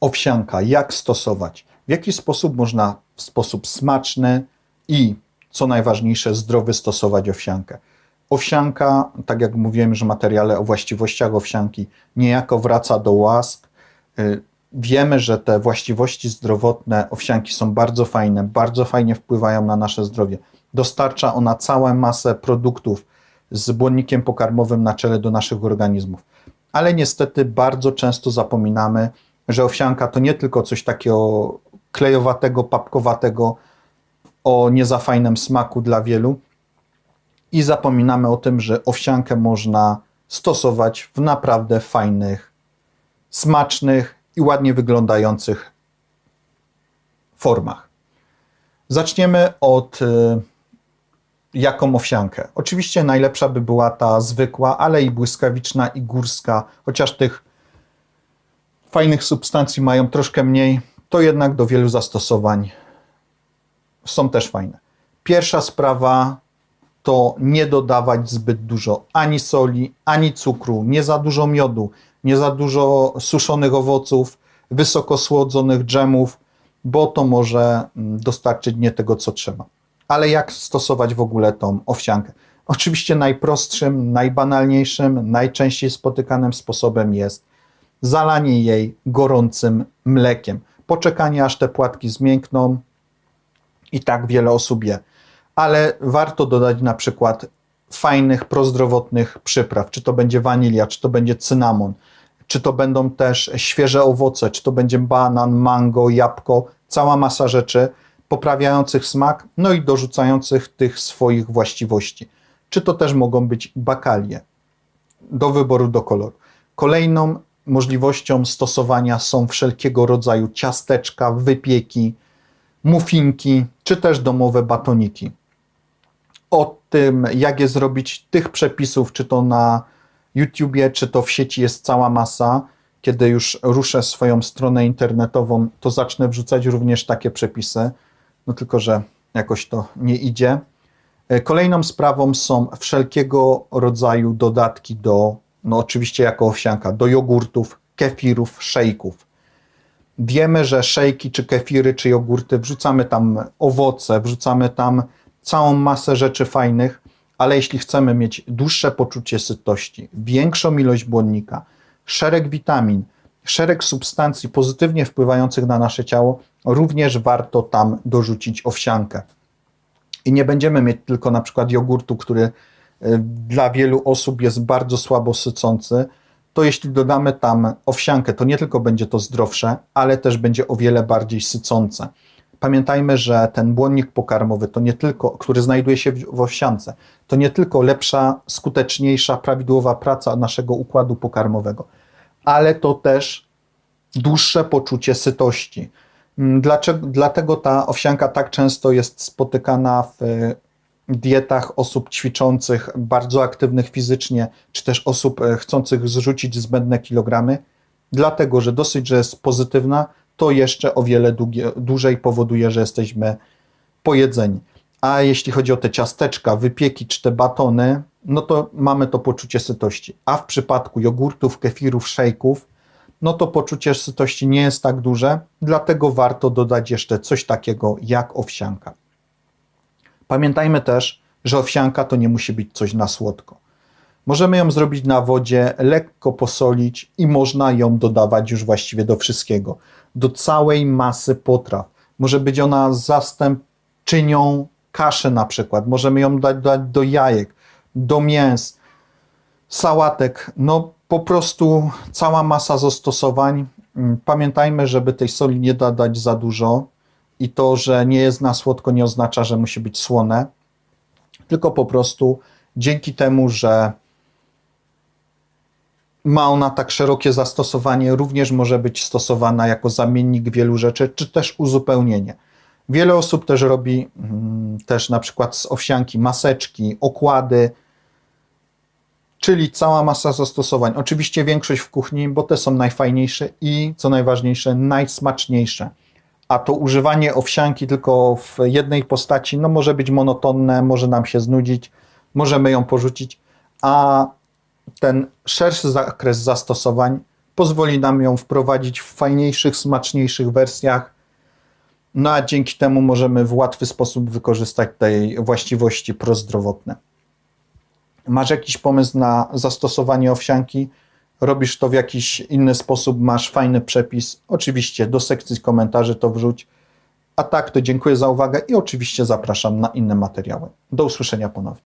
owsianka, jak stosować, w jaki sposób można w sposób smaczny i co najważniejsze zdrowy stosować owsiankę. Owsianka, tak jak mówiłem już w materiale o właściwościach owsianki, niejako wraca do łask. Y, Wiemy, że te właściwości zdrowotne owsianki są bardzo fajne, bardzo fajnie wpływają na nasze zdrowie. Dostarcza ona całą masę produktów z błonnikiem pokarmowym na czele do naszych organizmów. Ale niestety bardzo często zapominamy, że owsianka to nie tylko coś takiego klejowatego, papkowatego, o niezafajnym smaku dla wielu. I zapominamy o tym, że owsiankę można stosować w naprawdę fajnych, smacznych i ładnie wyglądających formach. Zaczniemy od y, jaką owsiankę. Oczywiście najlepsza by była ta zwykła, ale i błyskawiczna, i górska, chociaż tych fajnych substancji mają troszkę mniej, to jednak do wielu zastosowań są też fajne. Pierwsza sprawa to nie dodawać zbyt dużo ani soli, ani cukru, nie za dużo miodu, nie za dużo suszonych owoców, wysoko słodzonych dżemów, bo to może mm, dostarczyć nie tego, co trzeba. Ale jak stosować w ogóle tą owsiankę? Oczywiście najprostszym, najbanalniejszym, najczęściej spotykanym sposobem jest zalanie jej gorącym mlekiem. Poczekanie aż te płatki zmiękną i tak wiele osób je. Ale warto dodać na przykład fajnych, prozdrowotnych przypraw, czy to będzie wanilia, czy to będzie cynamon, czy to będą też świeże owoce, czy to będzie banan, mango, jabłko, cała masa rzeczy poprawiających smak, no i dorzucających tych swoich właściwości. Czy to też mogą być bakalie do wyboru, do koloru. Kolejną możliwością stosowania są wszelkiego rodzaju ciasteczka, wypieki, muffinki, czy też domowe batoniki. O tym, jak je zrobić, tych przepisów, czy to na YouTubie, czy to w sieci jest cała masa. Kiedy już ruszę swoją stronę internetową, to zacznę wrzucać również takie przepisy. No tylko, że jakoś to nie idzie. E, Kolejną sprawą są wszelkiego rodzaju dodatki do, no oczywiście jako owsianka, do jogurtów, kefirów, szejków. Wiemy, że szejki, czy kefiry, czy jogurty, wrzucamy tam owoce, wrzucamy tam całą masę rzeczy fajnych, ale jeśli chcemy mieć dłuższe poczucie sytości, większą ilość błonnika, szereg witamin, szereg substancji pozytywnie wpływających na nasze ciało, również warto tam dorzucić owsiankę. I nie będziemy mieć tylko na przykład jogurtu, który dla wielu osób jest bardzo słabo sycący, to jeśli dodamy tam owsiankę, to nie tylko będzie to zdrowsze, ale też będzie o wiele bardziej sycące. Pamiętajmy, że ten błonnik pokarmowy to nie tylko, który znajduje się w owsiance, to nie tylko lepsza, skuteczniejsza, prawidłowa praca naszego układu pokarmowego, ale to też dłuższe poczucie sytości. Mm, Dlaczego, dlatego ta owsianka tak często jest spotykana w dietach osób ćwiczących, bardzo aktywnych fizycznie, czy też osób e, chcących zrzucić zbędne kilogramy, dlatego że dosyć, że jest pozytywna, to jeszcze o wiele długie, dłużej powoduje, że jesteśmy pojedzeni. A jeśli chodzi o te ciasteczka, wypieki czy te batony, no to mamy to poczucie sytości. A w przypadku jogurtów, kefirów, szejków, no to poczucie sytości nie jest tak duże, dlatego warto dodać jeszcze coś takiego jak owsianka. Pamiętajmy też, że owsianka to nie musi być coś na słodko. Możemy ją zrobić na wodzie, lekko posolić i można ją dodawać już właściwie do wszystkiego. Do całej masy potraw. Może być ona zastępczynią kaszy na przykład. Możemy ją dać, dać do jajek, do mięs, sałatek. No po prostu cała masa zastosowań. Mm, Pamiętajmy, żeby tej soli nie dodać za dużo i to, że nie jest na słodko nie oznacza, że musi być słone, tylko po prostu dzięki temu, że ma ona tak szerokie zastosowanie, również może być stosowana jako zamiennik wielu rzeczy, czy też uzupełnienie. Wiele osób też robi mm, też na przykład z owsianki maseczki, okłady, czyli cała masa zastosowań. Oczywiście większość w kuchni, bo te są najfajniejsze i co najważniejsze, najsmaczniejsze. A to używanie owsianki tylko w jednej postaci, no może być monotonne, może nam się znudzić, możemy ją porzucić, a ten szerszy zakres zastosowań pozwoli nam ją wprowadzić w fajniejszych, smaczniejszych wersjach. No a dzięki temu możemy w łatwy sposób wykorzystać tej właściwości prozdrowotne. Masz jakiś pomysł na zastosowanie owsianki? Robisz to w jakiś inny sposób? Masz fajny przepis? Oczywiście do sekcji komentarzy to wrzuć. A tak to dziękuję za uwagę i oczywiście zapraszam na inne materiały. Do usłyszenia ponownie.